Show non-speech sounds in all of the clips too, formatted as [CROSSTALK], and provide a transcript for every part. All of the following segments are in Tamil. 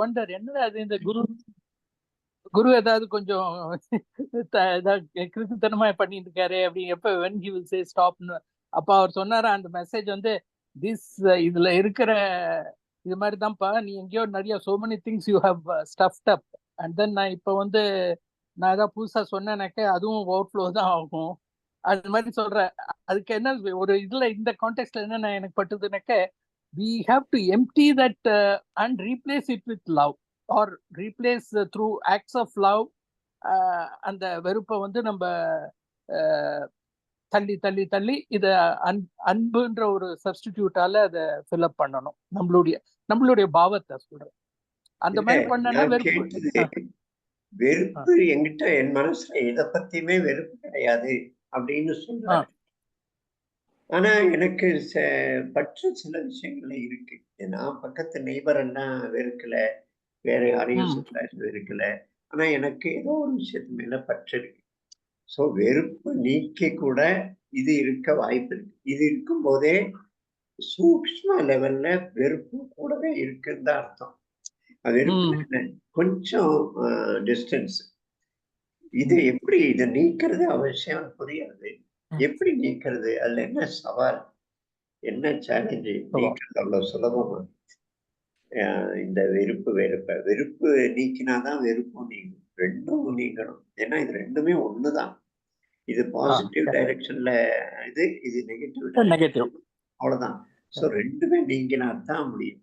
ஒண்டர் என்னடா அது இந்த குரு? குரு ஏதாவது கொஞ்சம் த- கிருத்துத்தனமா பண்ணிட்டு இருக்காரு அப்படி எப்ப வென் ஹி வில் சே ஸ்டாப்னு அப்ப அவர் சொன்னாரா அந்த மெசேஜ் வந்து திஸ் இதுல இருக்கிற இது மாதிரி தான்ப்பா நீ எங்கேயோ நிறைய so many things you have stuffed up and then நான் இப்போ வந்து நான் ஏதாவது புதுசா சொன்னேனாக்க அதுவும் ஓவர்ஃப்ளோ தான் ஆகும். அது மாதிரி சொல்றேன். அதுக்கு என்ன ஒரு இதுல இந்த கான்டெக்ட்ல என்ன எனக்கு பட்டுதுனாக்க we have to empty that and replace it with love or replace through acts of love அந்த வெறுப்பை வந்து நம்ம அஹ், தள்ளி தள்ளி தள்ளி இத அன் அன்புன்ற ஒரு சப்ஸ்டிடியூட்டால அதை ஃபில்அப் பண்ணணும். நம்மளுடைய நம்மளுடைய பாவத்தை சொல்றேன். அந்த மாதிரி பண்ணனா வெறுப்பு. வெறுப்பு என்கிட்ட என் மனசுல எதை பத்தியுமே வெறுப்பு கிடையாது அப்படின்னு சொல்றாரு. ஆனா எனக்கு ச- பற்று சில விஷயங்கள்ல இருக்கு. நான் பக்கத்து நெய்பர் எல்லாம் வெறுக்கல வேற யாரையும். சொல்ல வெறுக்கல ஆனா எனக்கு ஏதோ ஒரு விஷயத்து மேல பற்று இருக்கு. ஸோ வெறுப்பு நீக்கி கூட இது இருக்க வாய்ப்பு இருக்கு. இது இருக்கும் போதே சூக்ஷ்ம லெவல்ல வெறுப்பு கூடவே இருக்குன்னு தான் அர்த்தம். அது வெறுப்பு? கொஞ்சம் டிஸ்டன்ஸ் இது எப்படி இதை நீக்கிறது அவசியம் புரியாது. எப்படி நீக்கிறது? அதுல என்ன சவால்? என்ன சேலஞ்சு. நீக்கிறது? அவ்வளவு சுலபமா. இந்த வெறுப்பு வெறுப்ப. வெறுப்பு நீக்கினாதான் வெறுப்பும் நீங்கும். ரெண்டும் நீங்கணும். ஏன்னா இது ரெண்டுமே ஒண்ணுதான். இது பாசிட்டிவ். டைரக்ஷன்ல இது இது நெகட்டிவ் நெகட்டிவ் அவ்வளவுதான். ஸோ ரெண்டுமே நீங்கினா தான் முடியும்.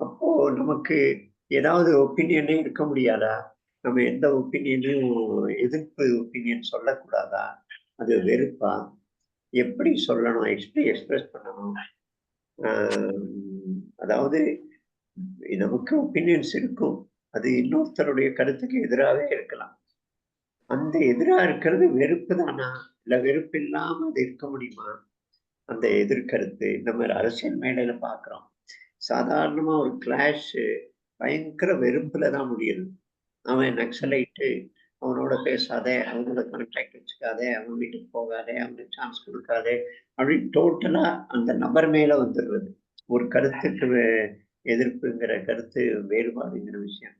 அப்போ நமக்கு ஏதாவது ஒப்பீனியனே இருக்க முடியாதா? நம்ம எந்த ஒப்பீனியனையும் எதிர்ப்பு ஒப்பீனியன் சொல்லக்கூடாதா? அது வெறுப்பா? எப்படி சொல்லணும்? எப்படி எக்ஸ்பிரஸ் பண்ணணும்? அதாவது நமக்கு ஒப்பீனியன்ஸ் இருக்கும். அது இன்னொருத்தருடைய கருத்துக்கு எதிராகவே இருக்கலாம். அந்த எதிராக இருக்கிறது வெறுப்பு தானா? இல்லை வெறுப்பு இல்லாமல் அது இருக்க முடியுமா? அந்த எதிர்கருத்து. நம்ம அரசியல் மேடையில பார்க்குறோம் சாதாரணமாக ஒரு கிளாஷு பயங்கர வெறுப்பில் தான் முடியுது. அவன் நக்சலைட்டு அவனோட பேசாதே அவனோட கான்டாக்ட் வச்சுக்காதே அவன் வீட்டுக்கு போகாதே அவனுக்கு சான்ஸ் கொடுக்காதே அப்படின்னு டோட்டலா அந்த நபர் மேல வந்துடுறது ஒரு கருத்துக்கு வே- எதிர்ப்புங்கிற கருத்து வேறுபாடுங்கிற விஷயம்.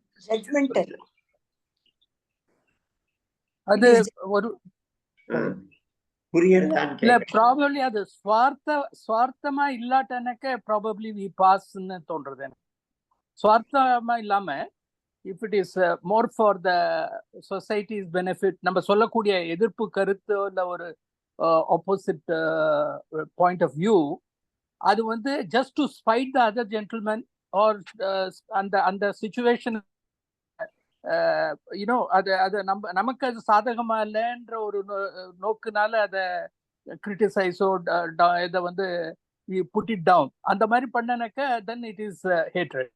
அது ஒரு ப்ராபப்ளி அது ஸ்வார்த்த ஸ்வார்த்தமா இல்லாட்டனக்க ப்ராபப்ளி வி பாஸ்ன்னு தோன்றது எனக்கு. ஸ்வார்த்தமா இல்லாம if it is more for the society's benefit நம்ம சொல்லக்கூடிய எதிர்ப்பு கருத்து இல்லை ஒரு ஆப்போசிட் பாயிண்ட் ஆஃப் வியூ அது வந்து just to spite the other gentleman or அந்த அந்த சுச்சுவேஷன் யூனோ uh, அது அது நம்ம நமக்கு அது சாதகமா இல்லைன்ற ஒரு நோ- நோக்குனால அதை கிரிட்டிசைஸோ இதை வந்து புட் இட் டவுன் அந்த மாதிரி பண்ணனாக்க then it is hatred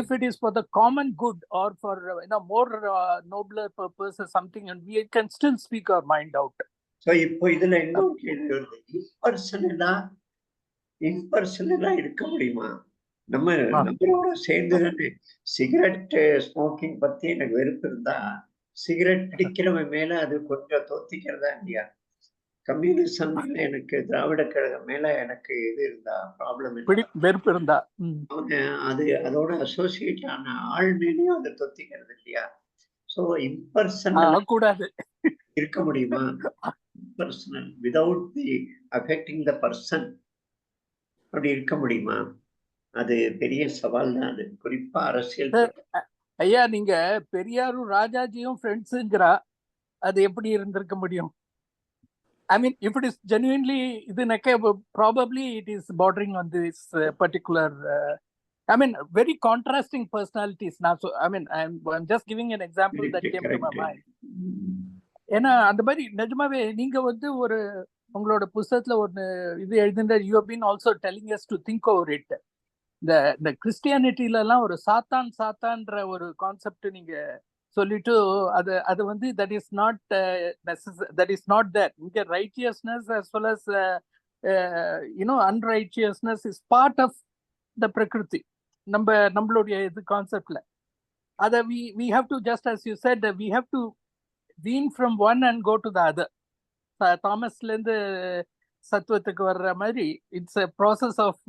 if it is for the common good or for uh, you know more uh, nobler purpose or something and we can still speak our mind out. So இப்போ இதுல இன்னொரு கேள்வி வருது? இம்பர்சனலா இம்பர்சனலா இருக்க முடியுமா? நம்ம. நம்மளோட சேர்ந்து சிகரெட் ஸ்மோக்கிங் பத்தி எனக்கு வெறுப்பு இருந்தா சிகரெட் பிடிக்கிறவன் மேல அது கொஞ்சம் தோத்திக்கிறதா இல்லையா? கம்யூனிசம் மேல எனக்கு திராவிட கழகம் மேல எனக்கு இது இருந்தா ப்ராப்ளம் வெறுப்பு இருந்தா. அது அதோட அசோசியேட் ஆன ஆள் மேலேயும் அதை தொத்திக்கிறது இல்லையா? ஸோ இம்பர்சனல் கூடாது இருக்க முடியுமா? Personal without the affecting the person அப்படி இருக்க முடியுமா? அது பெரிய சவால் தான் அது. குறிப்பா அரசியல் ஐயா நீங்க பெரியாரும் ராஜாஜியும் ஃப்ரெண்ட்ஸுங்கிறா அது எப்படி இருந்திருக்க முடியும்? I mean if it is genuinely இதுனாக்க probably it is bordering on this particular I mean very contrasting personalities நான் I mean I'm just giving an example that came to my ஏன்னா அந்த மாதிரி நிஜமாவே நீங்க வந்து ஒரு உங்களோட புஸ்தகத்துல ஒன்னு இது எழுதின you been also telling us to think over it இந்த இந்த கிறிஸ்டியானிட்டில எல்லாம் ஒரு சாத்தான் சாத்தான்ற ஒரு கான்செப்ட் நீங்க சொல்லிட்டு அது அது வந்து that is not that is not that இங்க righteousness as well as you know unrighteousness is part of the பிரகிருதி நம்ம நம்மளுடைய இது கான்செப்ட்ல அதை we we have to just as you said we have to wean from one and go to the other தாமஸ்ல இருந்து சத்துவத்துக்கு வர்ற மாதிரி it's a process of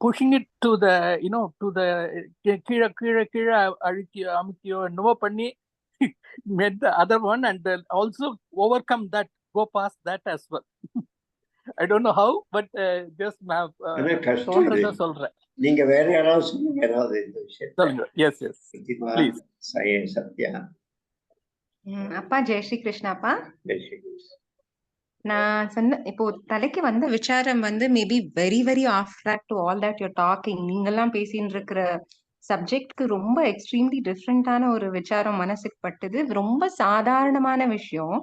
pushing it to the you know to the கீ- கீழே கீழே கீழே அழுக்கி அமுக்கியோ என்னவோ பண்ணி met the other one and then also overcome that go past that as well i don't know how but uh, just ma'am uh, ஆனா கஷ்டம் இது சொல்றத சொல்றேன் நீங்க வேற யாராவது சொன்னீங்க ஏதாவது இந்த விஷயத்த சொல்லுங்க எஸ் எஸ் பிரதிமா ப்ளீஸ் சய சத்யா ம், அப்பா ஜெய் ஸ்ரீ கிருஷ்ணாப்பா ஜெய்ஸ்ரீ நான் சொன்ன இப்போ தலைக்கு வந்த விசாரம் வந்து maybe very very off track to all that you're talking நீங்கெல்லாம் பேசின்னு இருக்கிற சப்ஜெக்ட்க்கு ரொம்ப எக்ஸ்ட்ரீம்லி டிஃப்ரெண்டான ஒரு விசாரம் மனசுக்கு பட்டுது ரொம்ப சாதாரணமான விஷயம்.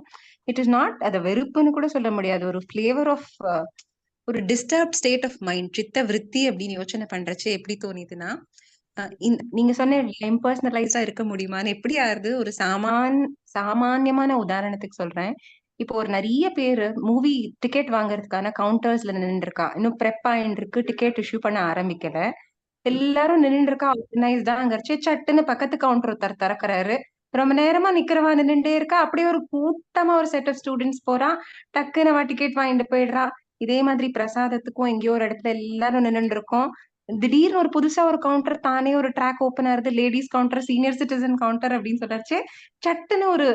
இட் இஸ் நாட் அதை வெறுப்புன்னு கூட சொல்ல முடியாது. ஒரு ஃபிளேவர் ஆஃப் ஒரு டிஸ்டர்ப் ஸ்டேட் ஆஃப் மைண்ட் சித்த விற்பி அப்படின்னு யோசனை பண்றச்சு எப்படி தோணிதுன்னா நீங்க சொன்ன இம்பர்சனலைஸா இருக்க முடியுமான்னு எப்படி ஆறுது ஒரு சாமான் சாமானியமான உதாரணத்துக்கு சொல்றேன். இப்போ ஒரு நிறைய பேர் மூவி டிக்கெட் வாங்குறதுக்கான கவுண்டர்ஸ்ல நின்று இருக்கா இன்னும் ப்ரெப் ஆயின்னு இருக்கு டிக்கெட் இஷ்யூ பண்ண ஆரம்பிக்கல. எல்லாரும் நின்று இருக்கா ஆர்கனைஸ்டாங்கிறச்சு சட்டுன்னு பக்கத்து கவுண்டர் ஒருத்தர் திறக்கிறாரு. ரொம்ப நேரமா நிக்கிறவா நின்னுட்டே இருக்கா. அப்படியே ஒரு கூட்டமா ஒரு செட் ஆஃப் ஸ்டூடெண்ட்ஸ் போறா. டக்குன்னு அவ டிக்கெட் வாங்கிட்டு போயிடுறா. இதே மாதிரி பிரசாதத்துக்கும் எங்கேயோ ஒரு இடத்துல எல்லாரும் நின்று இருக்கோம் திடீர்னு ஒரு புதுசா ஒரு கவுண்டர் தானே ஒரு ட்ராக் ஓப்பன் ஆகுது. Ladies counter senior citizen counter அப்படின்னு சொல்லிச்சு சட்டுன்னு ஒரு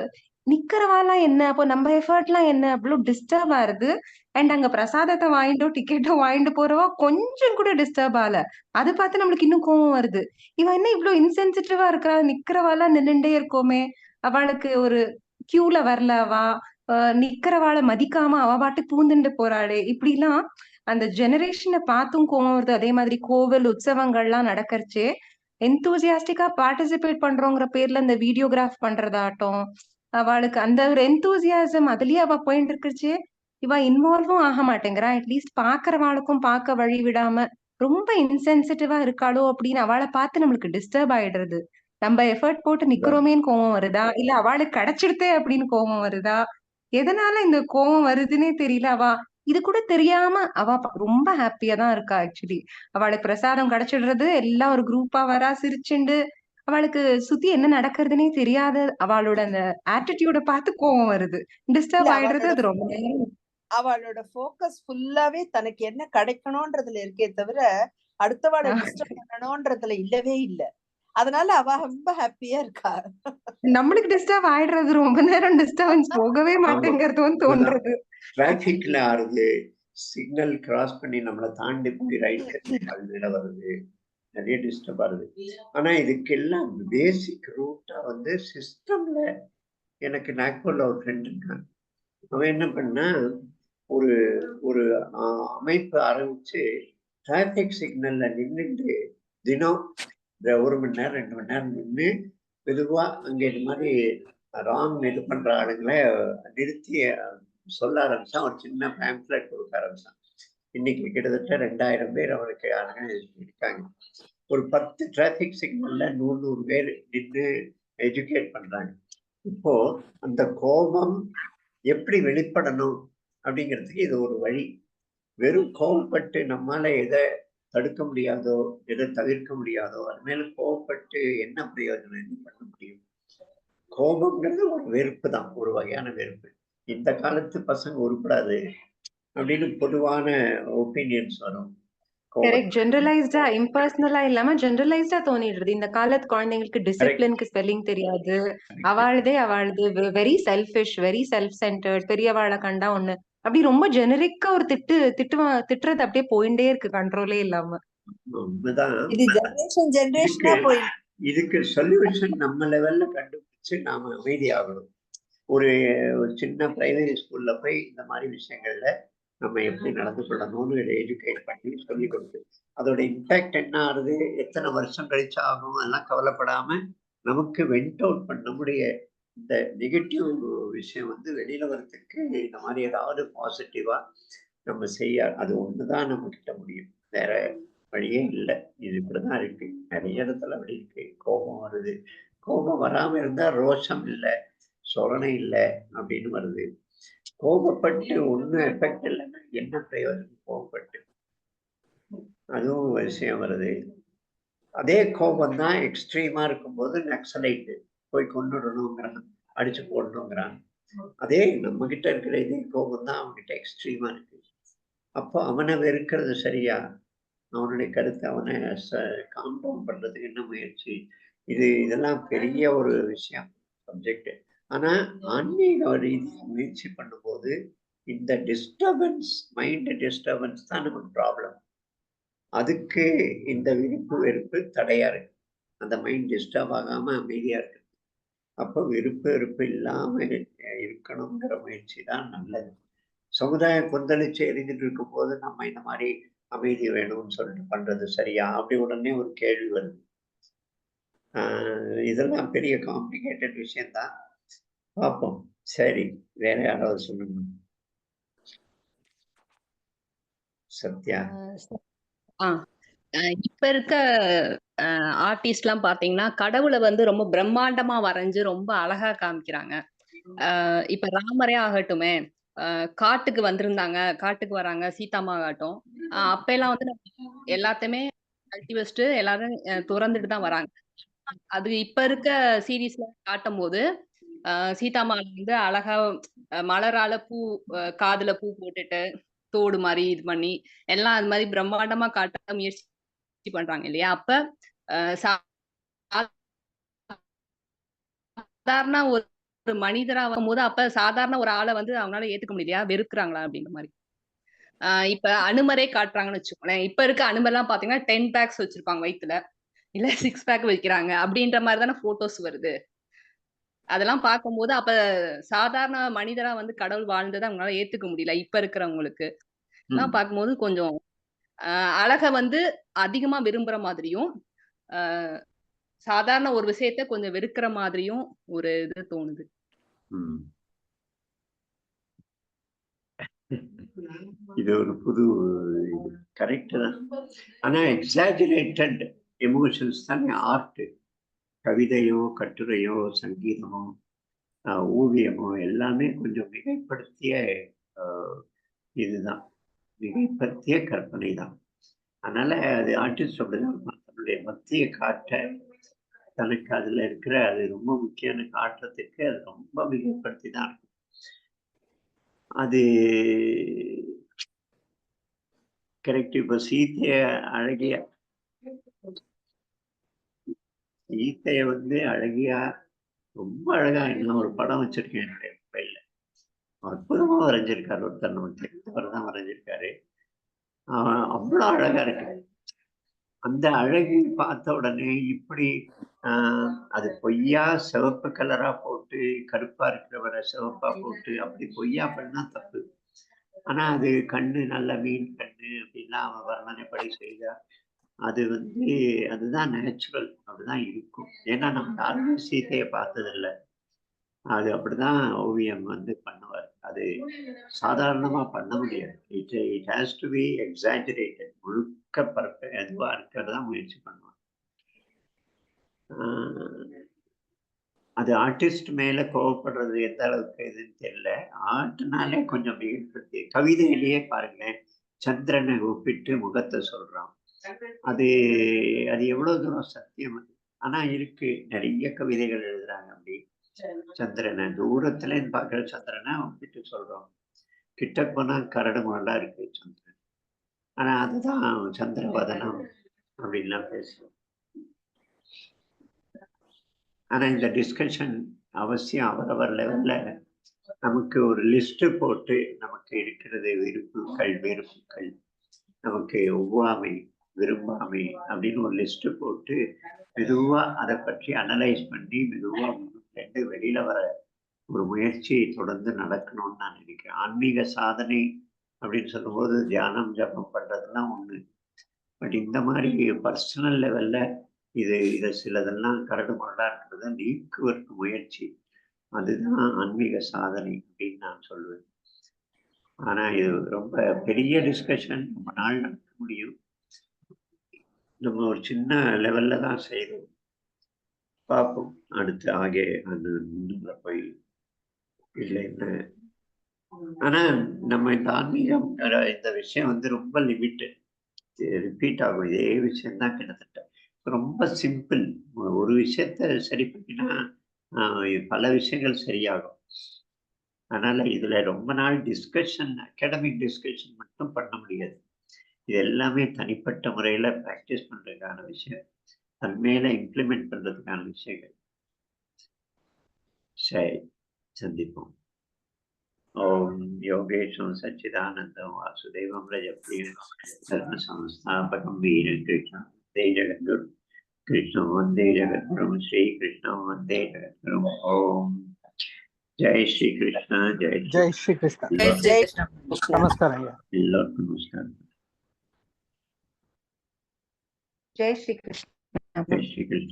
நிக்கிறவாலாம் என்ன? அப்போ நம்ம எஃபர்ட்லாம் என்ன? அவ்வளோ டிஸ்டர்ப் ஆகுது அண்ட் அங்க பிரசாதத்தை வாங்கிட்டோ டிக்கெட்டோ வாங்கிட்டு போறவா கொஞ்சம் கூட டிஸ்டர்ப் ஆகல அதை பார்த்து நம்மளுக்கு இன்னும் கோவம் வருது. இவன் என்ன இவ்வளவு இன்சென்சிட்டிவா இருக்கிறா? நிக்கிறவாலாம் நின்னுட்டே இருக்கோமே. அவளுக்கு ஒரு கியூல வரலவா நிக்கிறவாளை மதிக்காம அவ பாட்டுக்கு பூந்துட்டு போறாளே. இப்படிலாம் அந்த ஜெனரேஷனை பார்த்தும் கோவம் வருது. அதே மாதிரி கோவில் உற்சவங்கள்லாம் நடக்கறச்சே எந்தூசியாஸ்டிக்கா பார்ட்டிசிபேட் பண்றோங்கிற பேர்ல இந்த வீடியோகிராஃப் பண்றதாட்டும் அவளுக்கு அந்த ஒரு எந்தூசியாசம் அதுலயே அவ போயிட்டு இருக்குச்சு இவ இன்வால்வும் ஆக மாட்டேங்கிறா. அட்லீஸ்ட் பாக்குறவாளுக்கும் பார்க்க வழி விடாம ரொம்ப இன்சென்சிட்டிவா இருக்காளோ அப்படின்னு அவளை பார்த்து நம்மளுக்கு டிஸ்டர்ப் ஆயிடுறது. நம்ம எஃபர்ட் போட்டு நிக்கிறோமேன்னு கோவம் வருதா? இல்ல அவளுக்கு கிடைச்சிடுதே அப்படின்னு கோவம் வருதா? எதனால இந்த கோவம் வருதுன்னே தெரியல அவா. இது கூட தெரியாம அவ ரொம்ப ஹாப்பியா தான் இருக்கா ஆக்சுவலி அவளுக்கு பிரசாதம் கிடைச்சிடுறது. எல்லாம் ஒரு குரூப்பா வரா சிரிச்சுண்டு. அவளுக்கு சுத்தி என்ன நடக்கிறதுனே தெரியாத அவளோட அந்த ஆட்டிடியூட பார்த்து கோவம் வருது. டிஸ்டர்ப் ஆயிடுறது அது ரொம்ப நேரம் அவளோட ஃபோக்கஸ் ஃபுல்லாவே தனக்கு என்ன கிடைக்கணும்ன்றதுல இருக்கே தவிர அடுத்தவாளை டிஸ்டர்ப் பண்ணணும்ன்றதுல இல்லவே இல்ல. அதனால அவ ரொம்ப ஹாப்பியா இருக்கா. நம்மளுக்கு டிஸ்டர்ப் ஆயிடுறது ரொம்ப நேரம் டிஸ்டர்பன்ஸ் போகவே மாட்டேங்கிறதும் தோன்றது. டிராபிக்ல ஆறுது. சிக்னல் கிராஸ் பண்ணி நம்மளை தாண்டி போய் ரைட் வருது. நிறைய டிஸ்டர்ப் ஆகுது ஆனா இதுக்கெல்லாம் பேசிக் ரூட்டா வந்து சிஸ்டம்ல எனக்கு நாக்பூர்ல ஒரு ஃப்ரெண்ட் இருக்கான். அவன் என்ன பண்ணா ஒரு ஒரு அமைப்பு ஆரம்பிச்சு டிராபிக் சிக்னல்ல நின்னுட்டு தினம் இந்த ஒரு மணி நேரம் ரெண்டு மணி நேரம் நின்று மெதுவா அங்க இது மாதிரி ராங் இது பண்ற ஆளுங்களை நிறுத்தி சொல்ல ஆரம்பிச்சான். ஒரு சின்ன பேம்ப்ளெட் கொடுக்க ஆரம்பிச்சான். இன்னைக்கு கிட்டத்தட்ட ரெண்டாயிரம் பேர் அவருக்கு ஆளுங்க இருக்காங்க ஒரு பத்து டிராஃபிக் சிக்னல்ல நூறு நூறு பேர் நின்று எஜுகேட் பண்றாங்க. இப்போ அந்த கோபம் எப்படி வெளிப்படணும் அப்படிங்கிறதுக்கு இது ஒரு வழி. வெறும் கோபப்பட்டு நம்மால எதை தடுக்க முடியாதோ எதை தவிர்க்க முடியாதோ அது மேல கோபப்பட்டு என்ன பிரயோஜனம் என்ன பண்ண முடியும்? கோபம்ங்கிறது ஒரு வெறுப்பு தான் ஒரு வகையான வெறுப்பு. இந்த காலத்து பசங்க உருப்படாது. அப்படின்னு பொதுவான ஒப்பீனியன்ஸ் வரும். கரெக்ட் ஜெனரலைஸ்டா இம்பர்சனலா இல்லாம ஜெனரலைஸ்டா தோணிடுறது. இந்த காலத்து குழந்தைங்களுக்கு டிசிப்ளினுக்கு ஸ்பெல்லிங் தெரியாது. அவாழ்தே அவாழ்து. Very selfish very self centred பெரியவாளை கண்டா ஒண்ணு. அப்படி ரொம்ப ஜெனரிக்கா ஒரு திட்டு திட்டுவா திட்டுறது அப்படியே போயிட்டே இருக்கு. கண்ட்ரோலே இல்லாம. இது ஜெனரேஷன் ஜெனரேஷனா போய். இதுக்கு சொல்யூஷன் நம்ம லெவல்ல கண்டுபிடிச்சு நாம அமைதியாகணும். ஒரு ஒரு சின்ன பிரைமரி ஸ்கூல்ல போய் இந்த மாதிரி விஷயங்கள்ல நம்ம எப்படி நடந்து கொள்ளணும்னு எஜுகேட் பண்ணி சொல்லி கொடுத்து அதோட இம்பாக்ட் என்ன ஆகுது? எத்தனை வருஷம் கழிச்சு ஆகும்? அதெல்லாம் கவலைப்படாம நமக்கு வெண்ட் அவுட் பண்ண நம்முடைய இந்த நெகட்டிவ் விஷயம் வந்து வெளியில வரதுக்கு இந்த மாதிரி ஏதாவது பாசிட்டிவா நம்ம செய்ய அது ஒண்ணுதான் நம்ம கிட்ட முடியும். வேற வழியே இல்லை. இது இப்படிதான் இருக்கு. நிறைய இடத்துல அப்படி இருக்கு. கோபம் வருது. கோபம் வராம இருந்தா ரோஷம் இல்லை. சொரணை இல்லை அப்படின்னு வருது. கோபப்பட்டு ஒன்றும் எஃபெக்ட் இல்லைன்னா என்ன பிரயோஜனம் கோபப்பட்டு? அதுவும் விஷயம் வருது. அதே கோபம் தான் எக்ஸ்ட்ரீமா இருக்கும்போது நக்சலைட்டு போய் கொண்டுடணுங்கிறான் அடிச்சு போடணுங்கிறான் அதே நம்ம கிட்ட இருக்கிற இதே கோபம் தான் அவன்கிட்ட எக்ஸ்ட்ரீமா இருக்கு. அப்போ அவனை வெறுக்கிறது சரியா? அவனுடைய கருத்தை அவனை காம்பவுண்ட் பண்றதுக்கு என்ன முயற்சி? இது இதெல்லாம் பெரிய ஒரு விஷயம் சப்ஜெக்ட் ஆனா ஆன்மீக ரீதி முயற்சி பண்ணும்போது இந்த டிஸ்டர்பன்ஸ் மைண்ட் டிஸ்டர்பன்ஸ் தான் நமக்கு ப்ராப்ளம் அதுக்கு இந்த விருப்பு வெறுப்பு தடையா இருக்கு. அந்த மைண்ட் டிஸ்டர்ப் ஆகாம அமைதியா இருக்கு. அப்போ விருப்பு வெறுப்பு இல்லாம இருக்கணுங்கிற முயற்சி தான் நல்லது. சமுதாயம் கொந்தளிச்சு எரிஞ்சிட்டு இருக்கும் போது நம்ம இந்த மாதிரி அமைதி வேணும்னு சொல்லிட்டு பண்றது சரியா? அப்படி உடனே ஒரு கேள்வி வருது. இதெல்லாம் பெரிய காம்ப்ளிகேட்டட் விஷயம்தான். பார்ப்போம் சரி வேற யாராவது சொல்லணும்? சத்யா. இப்ப இருக்க ஆர்டிஸ்ட் எல்லாம் பாத்தீங்கன்னா கடவுளை வந்து ரொம்ப பிரம்மாண்டமா வரைஞ்சு ரொம்ப அழகா காமிக்கிறாங்க. இப்ப ராமரே ஆகட்டுமே காட்டுக்கு வந்திருந்தாங்க காட்டுக்கு வராங்க சீதாமா ஆகட்டும். அப்ப எல்லாம் வந்து எல்லாத்தையுமே கழட்டி வச்சுட்டு எல்லாரும் அஹ் துறந்துட்டு தான் வராங்க. அது இப்ப இருக்க சீரீஸ்ல காட்டும் போது அஹ் வந்து அழகா அஹ் மலரால பூ காதுல பூ போட்டுட்டு தோடு மாதிரி இது பண்ணி எல்லாம் அது மாதிரி பிரம்மாண்டமா காட்ட முயற்சி பண்றாங்க இல்லையா? அப்ப அஹ் சாதாரண ஒரு மனிதரா வரும்போது அப்ப சாதாரண ஒரு ஆளை வந்து அவங்களால ஏத்துக்க முடியலையா? வெறுக்குறாங்களா அப்படிங்கிற மாதிரி ஆஹ் இப்ப அனுமரே காட்டுறாங்கன்னு வச்சுக்கோங்களேன். இப்ப இருக்க அனுமர்லாம் பாத்தீங்கன்னா டென் பேக்ஸ் வச்சிருப்பாங்க வயித்துல. இல்ல சிக்ஸ் பேக் வைக்கிறாங்க. அப்படின்ற மாதிரி தானே போட்டோஸ் வருது. அதெல்லாம் பார்க்கும்போது அப்ப சாதாரண மனிதரா வந்து கடவுள் வாழ்ந்ததை அவங்களால ஏத்துக்க முடியல இப்ப இருக்கிறவங்களுக்கு. எல்லாம் பார்க்கும்போது கொஞ்சம் அழக வந்து அதிகமா விரும்புற மாதிரியும் சாதாரண ஒரு விஷயத்த கொஞ்சம் வெறுக்கிற மாதிரியும் ஒரு இது தோணுது. [LAUGHS] இது ஒரு புது கரெக்ட் தான். ஆனா எக்ஸாஜுரேட்டட் எமோஷன்ஸ் தானே ஆர்ட் கவிதையோ கட்டுரையோ சங்கீதமோ ஓவியமோ எல்லாமே கொஞ்சம் மிகைப்படுத்திய ஆஹ் இதுதான். மிகைப்படுத்திய கற்பனை தான் அதனால அது ஆர்டிஸ்ட் அப்படிதான் தன்னுடைய மத்திய காட்ட தனக்கு அதுல இருக்கிற அது ரொம்ப முக்கியமான காட்டுறதுக்கு அது ரொம்ப மிகைப்படுத்தி தான் இருக்கும் அது கரெக்ட். இப்போ சீத்தைய அழகிய சீத்தைய வந்து அழகியா ரொம்ப அழகா நான் ஒரு படம் வச்சிருக்கேன் என்னுடைய மொபைல்ல அற்புதமா வரைஞ்சிருக்காரு ஒருத்தர் நமக்கு தெரிஞ்சவர் தான் வரைஞ்சிருக்காரு. ஆஹ் அவ்வளவு அழகா இருக்கு. அந்த அழகி பார்த்த உடனே இப்படி ஆஹ் அது பொய்யா சிவப்பு கலரா போட்டு கருப்பா இருக்கிறவரை சிவப்பா போட்டு அப்படி பொய்யா பண்ணா தப்பு. ஆனா அது கண்ணு நல்ல மீன் கண்ணு அப்படின்லாம் அவன் வர்ணனைப்படி செய்தா. அது வந்து அதுதான் நேச்சுரல் அப்படிதான் இருக்கும். ஏன்னா நம்ம யாருமே சீதையை பார்த்ததில்ல. அது அப்படிதான் ஓவியம் வந்து பண்ணுவார். அது சாதாரணமா பண்ண முடியாது. It it has to be exaggerated முழுக்க பரப்ப எதுவா இருக்கிறதா முயற்சி பண்ணுவாங்க ஆஹ் அது ஆர்டிஸ்ட் மேல கோவப்படுறது எந்த அளவுக்கு இதுன்னு தெரியல. ஆர்ட்னாலே கொஞ்சம் மிகப்படுத்தி கவிதையிலேயே பாருங்களேன் சந்திரனை ஒப்பிட்டு முகத்தை சொல்றான். அது அது எவ்வளவு தூரம் சத்தியம் அது? ஆனா இருக்கு. நிறைய கவிதைகள் எழுதுறாங்க அப்படி. சந்திரனை தூரத்துல பார்க்குற சந்திரனை ஒப்பிட்டு சொல்றோம் கிட்ட போனா கரடு முரடா இருக்கு சந்திரன். ஆனா அதுதான் சந்திரவதனம் அப்படின்லாம் பேசுறோம் ஆனா இந்த டிஸ்கஷன் அவசியம். அவரவர் லெவல்ல நமக்கு ஒரு லிஸ்ட் போட்டு நமக்கு இருக்கிறது விருப்புகள் வெறுப்புகள் நமக்கு ஒவ்வாமை விரும்பாமை அப்படின்னு ஒரு லிஸ்ட் போட்டு மெதுவா அதை பற்றி அனலைஸ் பண்ணி மெதுவா ரெண்டு வெளியில வர ஒரு முயற்சி தொடர்ந்து நடக்கணும்னு நான் நினைக்கிறேன். ஆன்மீக சாதனை அப்படின்னு சொல்லும்போது தியானம் ஜபம் பண்றதெல்லாம் ஒண்ணு. பட் இந்த மாதிரி பர்சனல் லெவல்ல இது இதை சிலதெல்லாம் கரடு முரடா இருக்கிறத நீக்குவதற்கு முயற்சி. அதுதான் ஆன்மீக சாதனை அப்படின்னு நான் சொல்லுவேன் ஆனா இது ரொம்ப பெரிய டிஸ்கஷன் ரொம்ப நாள் நடக்க முடியும். நம்ம ஒரு சின்ன லெவல்ல தான் செய்யணும். பார்ப்போம் அடுத்து ஆகே. அந்த போய் இல்லை. என்ன ஆனா நம்ம இந்த ஆன்மீகம் இந்த விஷயம் வந்து ரொம்ப லிமிட்டு ரிப்பீட் ஆகும். இதே விஷயம் தான் கிட்டத்தட்ட. ரொம்ப சிம்பிள் ஒரு விஷயத்த சரி பண்ணினா பல விஷயங்கள் சரியாகும். அதனால இதுல ரொம்ப நாள் டிஸ்கஷன் அகாடமிக் டிஸ்கஷன் மட்டும் பண்ண முடியாது. இது எல்லாமே தனிப்பட்ட முறையில பிராக்டிஸ் பண்றதுக்கான விஷயம். அது மேல இம்ப்ளிமெண்ட் பண்றதுக்கான விஷயங்கள். சரி சந்திப்போம். ஓம் யோகேஷம் சச்சிதானந்தம் வாசுதேவம் ரஜப்ரியம் தர்ம சம்ஸ்தாபகம் வீரம் கிருஷ்ணம் வந்தே ஜெகத்குரு. கிருஷ்ணம் வந்தே ஜெகத்குரும் ஸ்ரீ கிருஷ்ணம் வந்தே ஜெகத்குரும் ஓம். ஜெய் ஸ்ரீ கிருஷ்ண ஜெய் ஸ்ரீ ஜெய் ஸ்ரீ கிருஷ்ண. ஜெய் நமஸ்காரம் ஐயா. எல்லோருக்கும் நமஸ்காரம். ஜெய் ஸ்ரீ கிருஷ்ண ஜெய் ஸ்ரீ கிருஷ்ண